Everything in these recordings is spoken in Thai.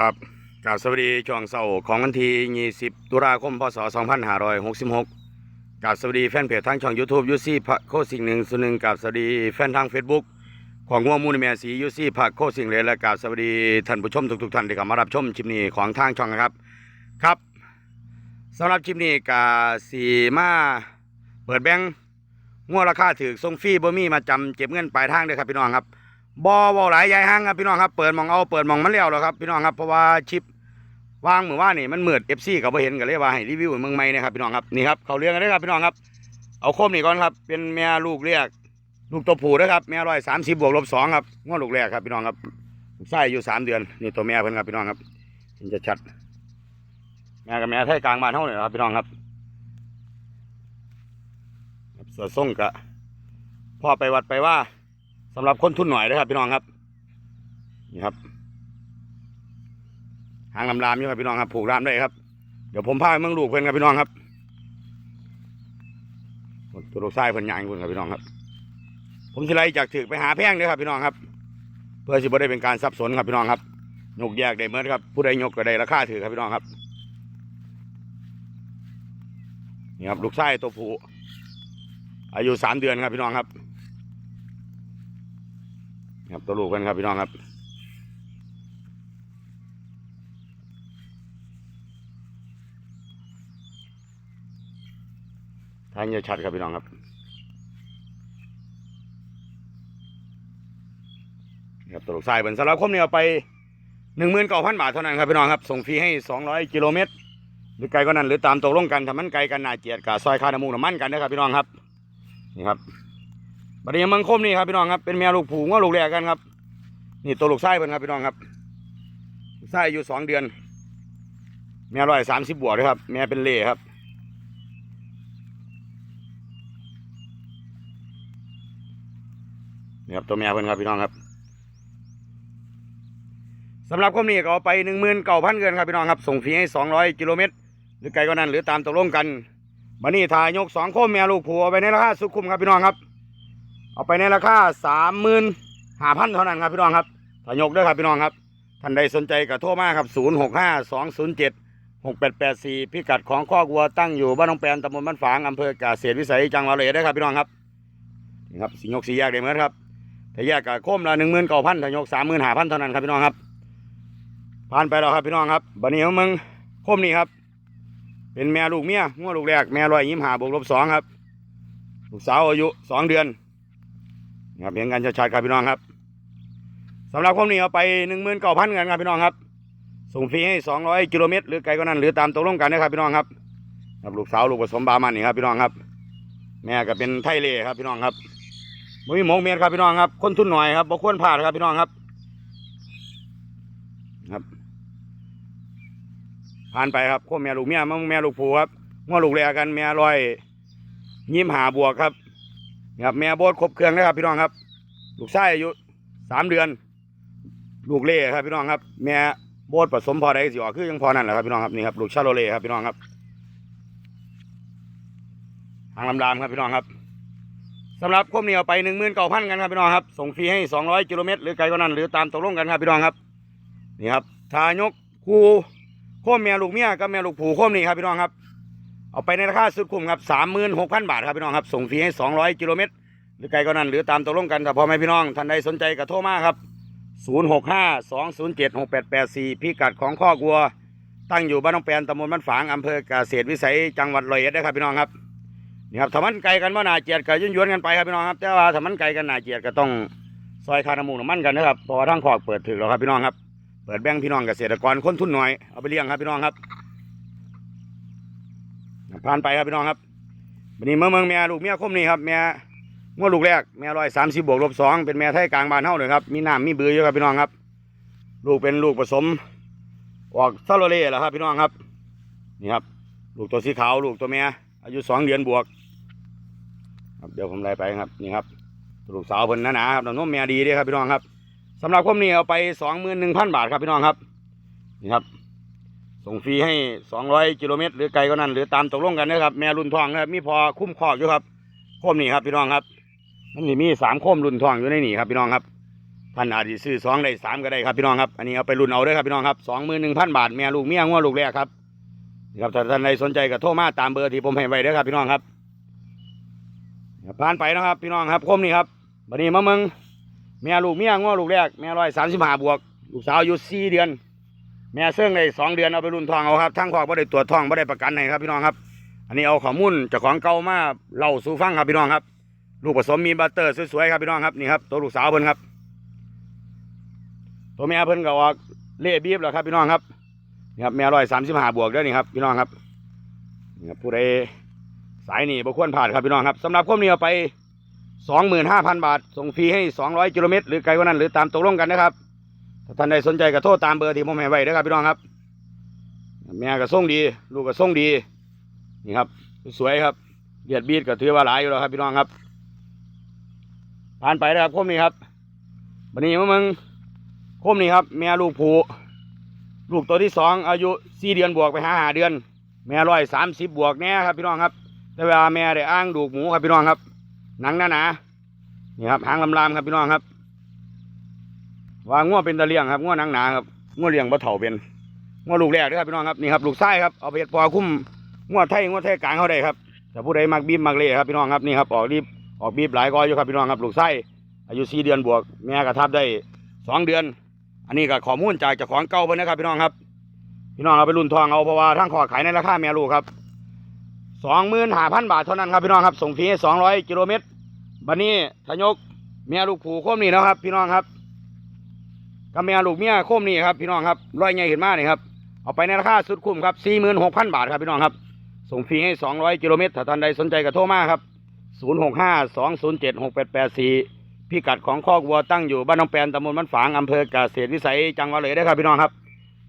ครับกราบสวัสดีช่วงเสาร์ของวันที่ 20 ตุลาคม พศ 2566กราบสวัสดีแฟนเพจทางช่อง YouTube ยูซี่พระโคสิ่งหนึ่งส่วนหนึ่งกราบสวัสดีแฟนทาง Facebook ของงัวมูลแม่สียูซี่พระโคสิ่งเลยและกราบสวัสดีท่านผู้ชมทุกๆท่านที่เข้ามารับชมคลิปนี้ของทางช่องนะครับครับสำหรับคลิปนี้กาสีมาเปิดแบงค์งัวราคาถือทรงฟรีบ่มีมาจำเก็บเงินปลายทางเด้อครับพี่น้องครับ บอบอหลายยายห้างครับพี่น้องครับเปิดมองเอาเปิดมองมันแล้วแล้วครับพี่น้องครับเพราะว่าชิปวางเหมือนว่านี่มันเหมือดเอฟซีก็บ่เห็นก็เลยว่าให้รีวิวเมืองใหม่นะครับพี่น้องครับนี่ครับเขาเลี้ยงกันได้ครับพี่น้องครับเอาโคมนี่ก่อนครับ เป็นแม่ลูกเรียก ลูกตัวผู้นะครับแม่ร้อยสามสิบบวกลบสองครับงวดลูกแรกครับพี่น้องครับไส้อยู่สามเดือนนี่ตัวแม่เพิ่นครับพี่น้องครับเห็นจะชัดแม่กับแม่ไทยกลางบ้านเท่าเนี่ยครับพี่น้องครับครับส่วนส่งกะพ่อไปวัดไปว่า สำหรับคนทุนหน่อยนะครับพี่น้องครับนี่ครับหางลำรามอยู่ครับพี่น้องครับผูกรามได้ครับเดี๋ยวผมพาไปเมืองลูกเพื่อนครับพี่น้องครับตัวลูกชายเพื่อนยางคุณครับพี่น้องครับ ผมสิไลจากถึกไปหาแพงเลยครับพี่น้องครับ เพื่อสิบ่ได้เป็นการสับสนครับพี่น้องครับยกแยกได้เมื่อครับ ผู้ใดยกก็ได้ราคาถือครับพี่น้องครับนี่ครับลูกชายตัวผู้อายุสามเดือนครับพี่น้องครับ ครับตัวลูกกันครับพี่น้องครับทางเยอะชัดครับพี่น้องครับครับตัวลูกชายเป็นสำหรับคมนี่เอาไปหนึ่งหมื่นเก้าพันบาทเท่านั้นครับพี่น้องครับ ส่งฟรีให้สองร้อยกิโลเมตร หรือไกลก็นั้นหรือตามตกลงกันถ้ามันไกลกันนาเจียดกับซอยคาดมูกน้ำมันกันนะครับพี่น้องครับ นี่ครับ บัดนี้มังคมนี่ครับพี่น้องครับเป็นแม่ลูกผูงว่าลูกแรกกันครับ นี่ตัวลูกไส้เป็นครับพี่น้องครับไส้อายุสองเดือน แม่ร้อยสามสิบบวกเลยครับ แม่เป็นเล่ครับนี่ครับตัวแม่เพิ่นครับพี่น้องครับสำหรับคมนี้ก็เอาไปหนึ่งหมื่นเก้าพันเกินครับพี่น้องครับ ส่งฟรีให้สองร้อยกิโลเมตรหรือไกลก็นั้นหรือตามตกลงกันบัดนี้ทายกสองโคมแม่ลูกผูเอาไปในราคาสุขุมครับพี่น้องครับ เอาไปในราคาสามหมื่นห้าพันเท่านั้นครับพี่น้องครับถายกด้วยครับพี่น้องครับ ท่านใดสนใจก็โทรมาครับศูนย์หกห้าสองศูนย์เจ็ดหกแปดแปดสี่พิกัดของข้อกวัวตั้งอยู่บ้านหนองแปนตำบลบ้านฝางอำเภอกาเกษตรวิสัยจังหวัดเลยได้ครับพี่น้องครับนี่ครับสิยกสี่แยกได้เหมือนครับถ้าแยกกับโคมละหนึ่งหมื่นเก้าพันถ้ายกสามหมื่นห้าพันเท่านั้นครับพี่น้องครับ ผ่านไปแล้วครับพี่น้องครับบัดนี้มึงโคมนี่ครับ เป็นแม่ลูกเมียงัวลูกแรกแม่ร้อยยิ้มหาบวกลบสองครับ ลูกสาวอายุสองเดือน ครับเห็นกันชัดๆครับพี่น้องครับสำหรับความนี้เอาไปหนึ่งหมื่นเก้าพันกันครับพี่น้องครับส่งฟรีให้สองร้อยกิโลเมตรหรือไกลก็นั้นหรือตามตกลงกันนะครับพี่น้องครับครับลูกสาวลูกผสมบามันนี่ครับพี่น้องครับ แม่ก็เป็นไทยเล่ครับพี่น้องครับมุ้ยหมงเมียนครับพี่น้องครับคนทุนหน่อยครับบ่ควรพลาดครับพี่น้องครับ ครับผ่านไปครับโคแม่ลูกเมียมึงแม่ลูกผูครับง้อลูกแรกกันแม่ร้อยยิ้มหาบวกครับ ครับแม่โบดครบเครื่องนะครับ พี่น้องครับ ลูกชายอายุสามเดือน ลูกเล่ครับพี่น้องครับ แม่โบดผสมพอได้สิออกคือยังพอนั่นแหละครับพี่น้องครับนี่ครับลูกชาโลเล่ครับพี่น้องครับหางลำดามครับพี่น้องครับสำหรับคมนี้เอาไปหนึ่งหมื่นเก้าพันกันครับพี่น้องครับส่งฟรีให้สองร้อยกิโลเมตรหรือไกลกว่านั้นหรือตามตกลงกันครับพี่น้องครับนี่ครับทายกคู่โคมแม่ลูกเมียกับแม่ลูกผูโคมนี่ครับพี่น้องครับ เอาไปในราคาสุดคุ้มครับสามหมื่นหกพันบาทครับพี่น้องครับส่งฟรีให้สองร้อยกิโลเมตรหรือไกลก็นั้นหรือตามตกลงกันถ้าพ่อแม่พี่น้องท่านใดสนใจก็โทรมาครับศูนย์หกห้าสองศูนย์เจ็ดหกแปดแปดสี่พิกัดของข้อกวัว ตั้งอยู่บ้านน้องแปนตำบลบ้านฝางอำเภอกเกษตรวิสัยจังหวัดร้อยเอ็ดได้ครับพี่น้องครับนี่ครับถ้ามันไกลกันว่านาเจียดก็ยุ่นยวนกันไปครับพี่น้องครับแต่ว่าถ้ามันไกลกันนาเจียดก็ต้องซอยคานามูน้ำมันกันนะครับเพราะว่าทางขอกเปิดถึกแล้วครับพี่น้องครับ เปิดแบ่งพี่น้องเกษตรกรคนทุนหน่อยเอาไปเลี้ยงครับพี่น้องครับ ผ่านไปครับพี่น้องครับวันนี้เมื่อเมืองแม่ลูกเมียคมนี่ครับแม่งวดลูกแรกแม่ร้อยสามสิบบวกลบสองเป็นแม่ไทยกลางบ้านเฮาเลยครับมีน้ำมีเบือเยอะครับพี่น้องครับ ลูกเป็นลูกผสมออกซาโลเล่แหละครับพี่น้องครับนี่ครับ ลูกตัวสีขาวลูกตัวแม่อายุสองเดือนบวกครับเดี๋ยวผมไล่ไปครับนี่ครับลูกสาวเพิ่นหนาๆครับน้ำนมแม่ดีด้อครับพี่น้องครับสำหรับคมนี้เอาไปสองหมื่นหนึ่งพันบาทครับพี่น้องครับนี่ครับ ส่งฟรีให้200กิโลเมตรหรือไกลก็นั้นหรือตามตกลงกันนะครับ แม่รุ่นทองนะครับมีพอคุ้มคอกอยู่ครับโคมนี่ครับพี่น้องครับมันนี่มีสามโคมรุ่นทองอยู่ในนี่ครับพี่น้องครับท่านอาจจะซื้อสองได้สามก็ได้ครับพี่น้องครับอันนี้เอาไปรุ่นเอาเด้ครับพี่น้องครับสองหมื่นหนึ่งพันบาทแม่ลูกเมียงัวลูกแรกครับครับถ้าท่านใดสนใจก็โทรมาตามเบอร์ที่ผมให้ไว้เด้อครับพี่น้องครับผ่านไปนะครับ พี่น้องครับคมนี่ครับบัดนี้มาเมืองแม่ลูกเมียงัวลูกแรกแม่ร้อยสามสิบห้าบวก ลูกสาวอายุสี่เดือน แม่เสื่องได้สองเดือนเอาไปรุ่นทองเอาครับทั้งคอกไม่ได้ตรวจทองไม่ได้ประกันให้ครับพี่น้องครับ อันนี้เอาข้อมูลจากของเก่ามาเล่าสู่ฟังครับพี่น้องครับ ลูกผสมมีบัตเตอร์สวยๆครับพี่น้องครับนี่ครับตัวลูกสาวเพิ่นครับ ตัวแม่เพิ่นก็ออกเล่บีบแล้วครับพี่น้องครับนี่ครับแม่ร้อยสามสิบห้าบวกเด้นี่ครับพี่น้องครับนี่ครับผู้ใดสายนี่บ่ควรผ่านครับพี่น้องครับสำหรับข้อมนี้เอาไปสองหมื่นห้าพันบาทส่งฟรีให้สองร้อยกิโลเมตรหรือไกลกว่านั้นหรือตามตกลงกันนะครับ ถ้าท่านใดสนใจก็โทรตามเบอร์ที่ผมให้ไว้นะครับพี่น้องครับ แม่ก็ส่งดี ลูกก็ส่งดี นี่ครับ สวยครับเดียดบีดก็ถือว่าหลายอยู่แล้วครับพี่น้องครับ ผ่านไปนะครับคมนี้ครับวันนี้มึงคมนี้ครับ แม่ลูกผูลูกตัวที่สองอายุสี่เดือนบวกไปห้าหาเดือน แม่ร้อยสามสิบบวกแน่ครับพี่น้องครับ แต่เวลาแม่ได้อ้างดูกหมูครับพี่น้องครับ หนังหนาหนานี่ครับหางลำๆครับพี่น้องครับ ว่าง่วเป็นตะเลียงครับง่วหนังหนาครับง่วเลียงบ่เถ่าเป็นง่วลูกแรกด้วยครับพี่น้องครับนี่ครับลูกไส้ครับเอาไปเฮ็ดปอคุ้มง่วไทยง่วไทยกลางเขาได้ครับแต่ผู้ใดมักบีบมักเล่ครับพี่น้องครับนี่ครับออกรีบออกบีบหลายก้อยอยู่ครับพี่น้องครับลูกไส้อายุสี่เดือนบวกแม่กระทับได้สองเดือน อันนี้ก็ข้อมูลจากเจ้าของเก่าเพิ่นนะครับพี่น้องครับ พี่น้องเอาไปรุ่นทองเอาเพราะว่าทั้งขอขายในราคาแม่ลูกครับสองหมื่นห้าพันบาทเท่านั้นครับพี่น้องครับส่งฟรีสองร้อยกิโลเมตรบันนี้ทะยกแม่ลูกผูโคมนี่นะครับ พี่น้องครับ กับแม่ลูกเมียโคมนี่ครับพี่น้องครับร้อยใหญ่ขึ้นมานี่ครับเอาไปในราคาสุดคุ้มครับสี่หมื่นหกพันบาทครับพี่น้องครับส่งฟรีให้สองร้อยกิโลเมตรถ้าท่านใดสนใจก็โทรมาครับศูนย์หกห้าสองศูนย์เจ็ดหกแปดแปดสี่พิกัดของคอกวัวตั้งอยู่บ้านหนองแปนตำบลบ้านฝางอำเภอกเกษตรวิสัยจังหวัดเลยได้ครับพี่น้องครับ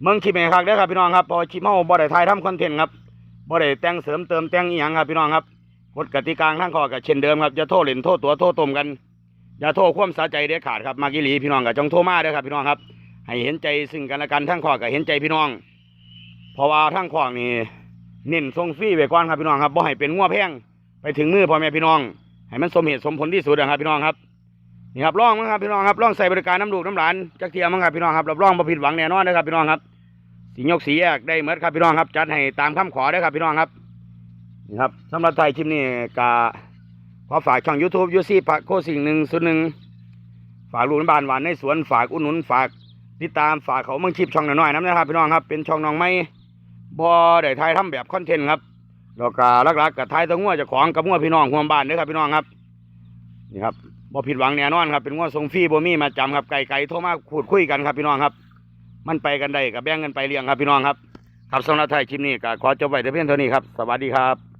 เมืองคิมเมคักได้ครับพี่น้องครับพอชิมเฮาบ่ได้ถ่ายทำคอนเทนต์ครับบ่ได้แต่งเสริมเติมแต่งอีหยังครับพี่น้องครับกฎกติกาทั้งข้อก็เช่นเดิมครับอย่าโทษเล่นโทษตัวโทษตมกัน อย่าโทษความสาใจเด็ดขาดครับมากิลีพี่น้องก็จงโทรมาเด้อครับ พี่น้องครับ ให้เห็นใจซึ่งกันและกันทั้งขอกก็เห็นใจพี่น้อง เพราะว่าทั้งขอกนี่เน้นทรงฟรีไว้ก่อนครับพี่น้องครับบ่ให้เป็นงัวแพงไปถึงมือพ่อแม่พี่น้อง ให้มันสมเหตุสมผลที่สุดนะครับพี่น้องครับนี่ครับร่องมั้งครับพี่น้องครับร่องใส่บริการน้ำลูน้ำหลานจักเทียมมั้งครับพี่น้องครับรับรองบ่ผิดหวังแน่นอนนะครับพี่น้องครับสียกสีแยกได้เหมือนครับพี่น้องครับ จัดให้ตามคำขอได้ครับพี่น้องครับนี่ครับสำหรับไทยคลิปนี้ก็ ขอฝากช่องยูทูบยูซี่พักโคสิ่งหนึ่งสุดหนึ่งฝากลูกบ้านหวานในสวนฝากอุดหนุนฝากติดตามฝากเขาเมืองชิปช่องหน่อยๆน้ำนะครับพี่น้องครับเป็นช่องน้องไม้บ่ได้ถ่ายทำแบบคอนเทนต์ครับแล้วก็ลักๆกับถ่ายตัวงัวจะของกับงัวพี่น้องห่วมบ้านเด้อครับพี่น้องครับนี่ครับบ่ผิดหวังแน่นอนครับเป็นงัวทรงฟรีบ่มีมาจำครับไก่ๆโทรมาพูดคุยกันครับพี่น้องครับ มันไปกันได้กับแบ่งกันไปเลี้ยงครับพี่น้องครับครับสำหรับไทยคลิปนี้ก็ขอจบไว้แต่เพียงเท่านี้ครับสวัสดีครับ